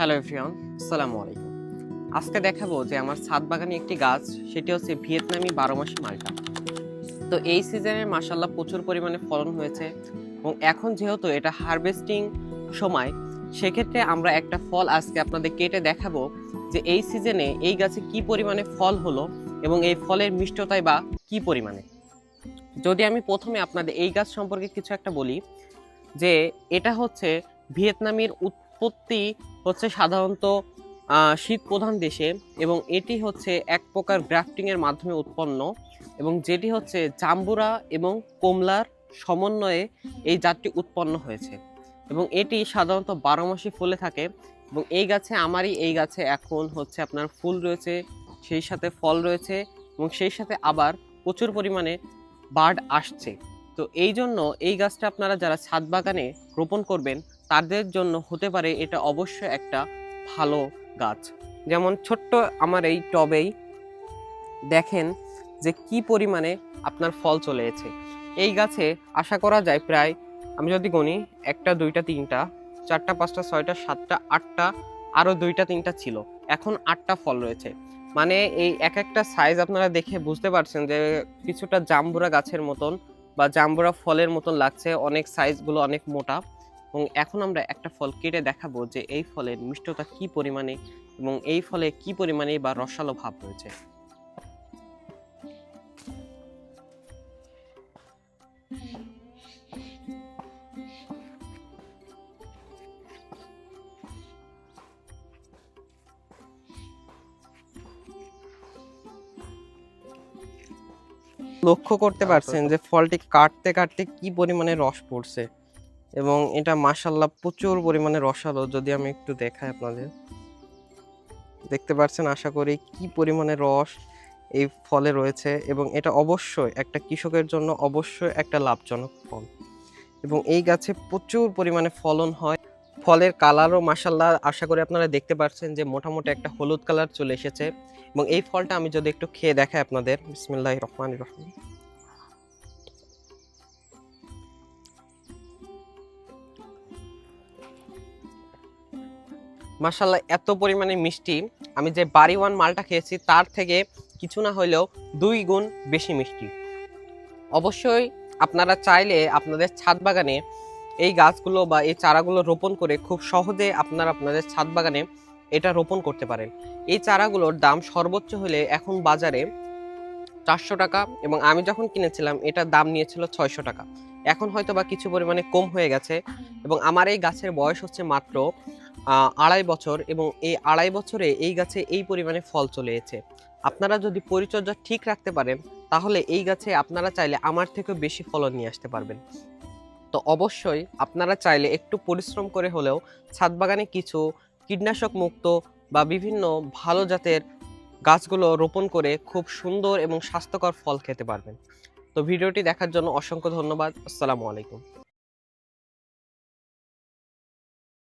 Hello everyone আসসালামু আলাইকুম আজকে দেখাবো যে আমার ছাদ বাগানে একটি গাছ, সেটি হচ্ছে ভিয়েতনামি বারো মাসি মালটা। তো এই সিজনে মাসাল্লাহ প্রচুর পরিমাণে ফলন হয়েছে এবং এখন যেহেতু এটা হারভেস্টিং সময়, সেক্ষেত্রে আমরা একটা ফল আজকে আপনাদের কেটে দেখাবো যে এই সিজনে এই গাছে কি পরিমাণে ফল হলো এবং এই ফলের মিষ্টতায় বা কি পরিমাণে। যদি আমি প্রথমে আপনাদের এই গাছ সম্পর্কে কিছু একটা বলি, যে এটা হচ্ছে ভিয়েতনামের উৎপত্তি হচ্ছে সাধারণত শীত প্রধান দেশে এবং এটি হচ্ছে এক প্রকার গ্রাফটিংয়ের মাধ্যমে উৎপন্ন এবং যেটি হচ্ছে জাম্বুরা এবং কমলার সমন্বয়ে এই জাতটি উৎপন্ন হয়েছে এবং এটি সাধারণত বারো মাসই ফুলে থাকে এবং এই গাছে আমারই এই গাছে এখন হচ্ছে আপনার ফুল রয়েছে, সেই সাথে ফল রয়েছে এবং সেই সাথে আবার প্রচুর পরিমাণে বার্ড আসছে। তো এই জন্য এই গাছটা আপনারা যারা ছাদ বাগানে রোপণ করবেন তাদের জন্য হতে পারে এটা অবশ্যই একটা ভালো গাছ। যেমন ছোট্ট আমার এই টবেই দেখেন যে কি পরিমাণে আপনার ফল চলে এসেছে। এই গাছে আশা করা যায় প্রায় আমি যদি গণি একটা, দুইটা, তিনটা, চারটা, পাঁচটা, ছয়টা, সাতটা, আটটা, আরও দুইটা, তিনটা ছিল। এখন আটটা ফল রয়েছে। মানে এই এক একটা সাইজ আপনারা দেখে বুঝতে পারছেন যে কিছুটা জাম্বুরা গাছের মতন বা জাম্বুরা ফলের মতন লাগছে। অনেক সাইজগুলো অনেক মোটা। এবং এখন আমরা একটা ফল কেটে দেখাবো যে এই ফলের মিষ্টতা কি পরিমাণে এবং এই ফলে কি পরিমাণে বা রসালো ভাব রয়েছে। লক্ষ্য করতে পারছেন যে ফলটি কাটতে কাটতে কি পরিমাণে রস পড়ছে। এবং এটা মাসাল্লাহ প্রচুর পরিমাণে রসালো, যদি আমি একটু দেখাই আপনাদের। দেখতে পাচ্ছেন, আশা করি কি পরিমাণে রস এই ফলে রয়েছে এবং এটা অবশ্যই একটা কৃষকের জন্য অবশ্যই একটা লাভজনক ফল। এবং এই গাছে প্রচুর পরিমাণে ফলন হয়। ফলের কালারও মাসাল্লাহ আশা করি আপনারা দেখতে পাচ্ছেন যে মোটামুটি একটা হলুদ কালার চলে এসেছে। এবং এই ফলটা আমি যদি একটু খেয়ে দেখাই আপনাদের বিসমিল্লাহ রহমান রহিম। মাসাল্লাহ এত পরিমাণে মিষ্টি। আমি যে বাড়ি ওয়ান মালটা খেয়েছি, তার থেকে কিছু না হলেও দুই গুণ বেশি মিষ্টি। অবশ্যই আপনারা চাইলে আপনাদের ছাদ বাগানে এই গাছগুলো বা এই চারাগুলো রোপণ করে খুব সহজে আপনারা আপনাদের ছাদ বাগানে এটা রোপণ করতে পারেন। এই চারাগুলোর দাম সর্বোচ্চ হলে এখন বাজারে চারশো টাকা এবং আমি যখন কিনেছিলাম, এটার দাম নিয়েছিল ছয়শো টাকা। এখন হয়তো বা কিছু পরিমাণে কম হয়ে গেছে এবং আমার এই গাছের বয়স হচ্ছে মাত্র আড়াই বছর এবং এই আড়াই বছরে এই গাছে এই পরিমাণে ফল চলে এসেছে। আপনারা যদি পরিচর্যা ঠিক রাখতে পারেন, তাহলে এই গাছে আপনারা চাইলে আমার থেকেও বেশি ফলন নিয়ে আসতে পারবেন। তো অবশ্যই আপনারা চাইলে একটু পরিশ্রম করে হলেও ছাদ বাগানে কিছু কীটনাশক মুক্ত বা বিভিন্ন ভালো জাতের গাছগুলো রোপণ করে খুব সুন্দর এবং স্বাস্থ্যকর ফল খেতে পারবেন। তো ভিডিওটি দেখার জন্য অসংখ্য ধন্যবাদ। আসসালামু আলাইকুম।